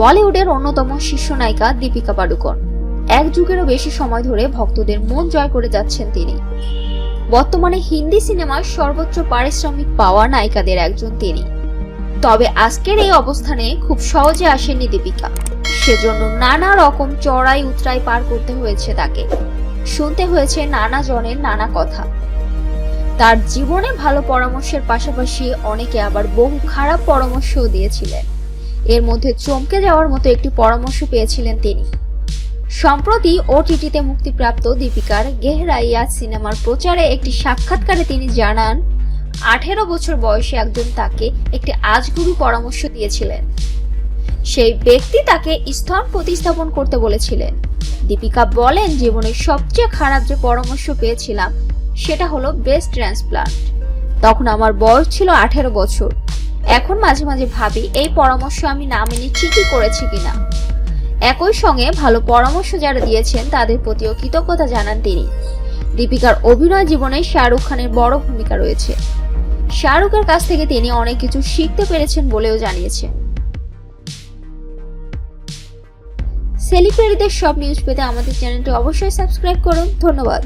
বলিউডের অন্যতম শীর্ষ নায়িকা দীপিকা পাডুকোন। এক যুগেরও বেশি সময় ধরে ভক্তদের মন জয় করে যাচ্ছেন তিনি। বর্তমানে হিন্দি সিনেমার সর্বোচ্চ পারিশ্রমিক পাওয়া নায়িকাদের একজন তিনি। তবে আজকের এই অবস্থানে খুব সহজে আসেননি দীপিকা। সেজন্য নানা রকম চড়াই উতরাই পার করতে হয়েছে তাকে। শুনতে হয়েছে নানা জনের নানা কথা। তার জীবনে ভালো পরামর্শের পাশাপাশি অনেকে আবার বহু খারাপ পরামর্শও দিয়েছিলেন। এর মধ্যে চমকে যাওয়ার মতো একটি পরামর্শ পেয়েছিলেন তিনি। সম্প্রতি ওটিটিতে মুক্তিপ্রাপ্ত দীপিকার গেহরাইয়া সিনেমার প্রচারে একটি সাক্ষাৎকারে তিনি জানান, আঠেরো বছর বয়সে একজন তাকে একটি আজগুরু পরামর্শ দিয়েছিলেন। সেই ব্যক্তি তাকে স্তন প্রতিস্থাপন করতে বলেছিলেন। দীপিকা বলেন, জীবনের সবচেয়ে খারাপ যে পরামর্শ পেয়েছিলাম, সেটা হলো বেস্ট ট্রান্সপ্লান্ট তখন আমার বয়স ছিল আঠেরো বছর। এখন মাঝে মাঝে ভাবি, এই পরামর্শ আমি না মেনে ঠিকই করেছি কিনা। একই সঙ্গে ভালো পরামর্শ যারা দিয়েছেন, তাদের প্রতিও কৃতজ্ঞতা জানান তিনি। দীপিকার অভিনয় জীবনে শাহরুখ খানের বড় ভূমিকা রয়েছে। শাহরুখের কাছ থেকে তিনি অনেক কিছু শিখতে পেরেছেন বলেও জানিয়েছেন। সেলিব্রিটিদের সব নিউজ পেতে আমাদের চ্যানেলটি অবশ্যই সাবস্ক্রাইব করুন। ধন্যবাদ।